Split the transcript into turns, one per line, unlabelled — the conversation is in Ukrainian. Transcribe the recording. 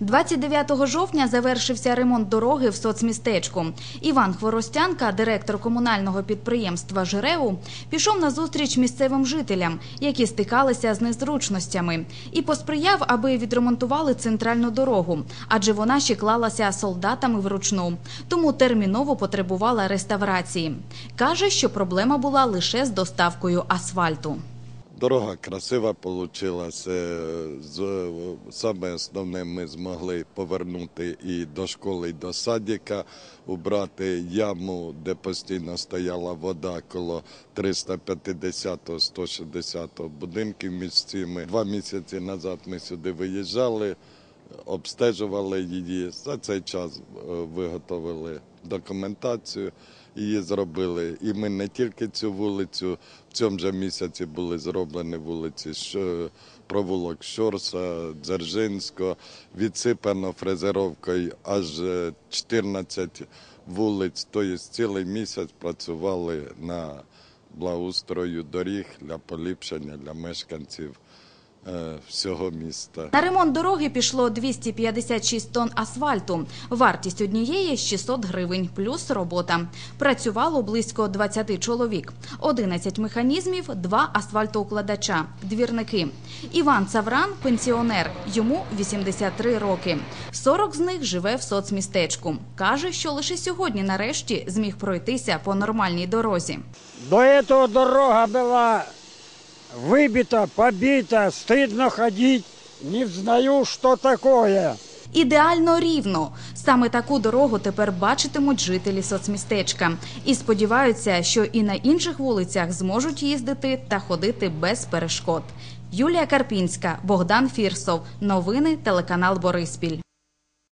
29 жовтня завершився ремонт дороги в соцмістечку. Іван Хворостянка, директор комунального підприємства «Жиреу», пішов на зустріч місцевим жителям, які стикалися з незручностями, і посприяв, аби відремонтували центральну дорогу, адже вона ще клалася солдатами вручну, тому терміново потребувала реставрації. Каже, що проблема була лише з доставкою асфальту.
Дорога красива вийшла. Саме основне ми змогли повернути і до школи, і до садика, убрати яму, де постійно стояла вода коло 350-160 будинків між цими. Два місяці назад ми сюди виїжджали, обстежували її. За цей час е, виготовили документацію. Її зробили. І ми не тільки цю вулицю, в цьому же місяці були зроблені вулиці провулок Щорса, Дзержинського, відсипано фрезеровкою аж е, 14 вулиць. Тобто цілий місяць працювали на благоустрою доріг для поліпшення для мешканців е, всього міста.
На ремонт дороги пішло 256 тонн асфальту. Вартість однієї – 600 гривень, плюс робота. Працювало близько 20 чоловік. 11 механізмів, 2 асфальтоукладача, двірники. Іван Цавран – пенсіонер, йому 83 роки. 40 з них живе в соцмістечку. Каже, що лише сьогодні нарешті зміг пройтися по нормальній дорозі.
До этого дорога была выбита, побита, стыдно ходить, не знаю, что такое.
Ідеально рівно. Саме таку дорогу тепер бачитимуть жителі соцмістечка. І сподіваються, що і на інших вулицях зможуть їздити та ходити без перешкод. Юлія Карпінська, Богдан Фірсов. Новини телеканал Бориспіль.